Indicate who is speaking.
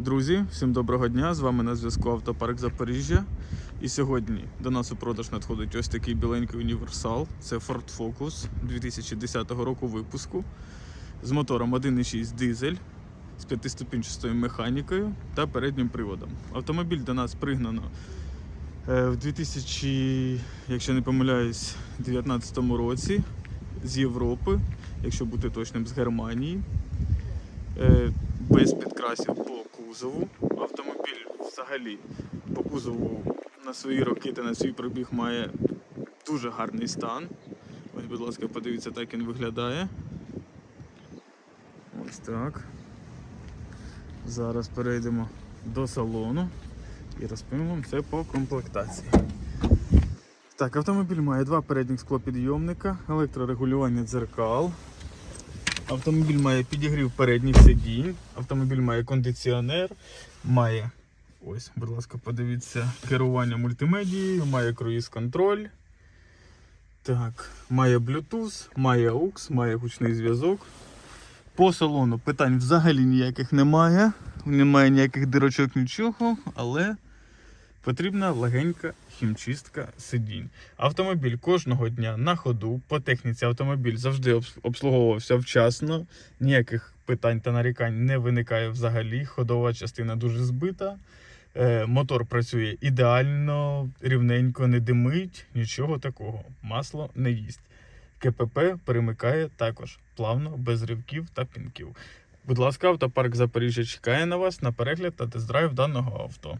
Speaker 1: Друзі, всім доброго дня! З вами на зв'язку Автопарк Запоріжжя. І сьогодні до нас у продаж надходить ось такий біленький універсал. Це Ford Focus 2010 року випуску з мотором 1.6 дизель з п'ятиступінчастою механікою та переднім приводом. Автомобіль до нас пригнано е, в 2000, якщо не помиляюсь, 2019 році з Європи, якщо бути точним, з Германії. Е, без підкрасів по кузову. Автомобіль взагалі по кузову на свої роки та на свій пробіг має дуже гарний стан. Ось, будь ласка, подивіться, так він виглядає. Ось так. Зараз перейдемо до салону і розповім вам все по комплектації. Так, автомобіль має два передніх склопідйомника, електрорегулювання дзеркал, Автомобіль має підігрів передніх сидінь, автомобіль має кондиціонер, має, ось, будь ласка, подивіться, керування мультимедією, має круїз-контроль. Так, має Bluetooth, має AUX, має гучний зв'язок. По салону питань взагалі ніяких немає. Немає ніяких дирочок, нічого, але потрібна легенька хімчистка сидінь. Автомобіль кожного дня на ходу. По техніці автомобіль завжди обслуговувався вчасно. Ніяких питань та нарікань не виникає взагалі. Ходова частина дуже збита. Е, Мотор працює ідеально, рівненько, не димить, нічого такого. Масло не їсть. КПП перемикає також плавно, без ривків та пінків. Будь ласка, автопарк Запоріжжя чекає на вас на перегляд та тест-драйв даного авто.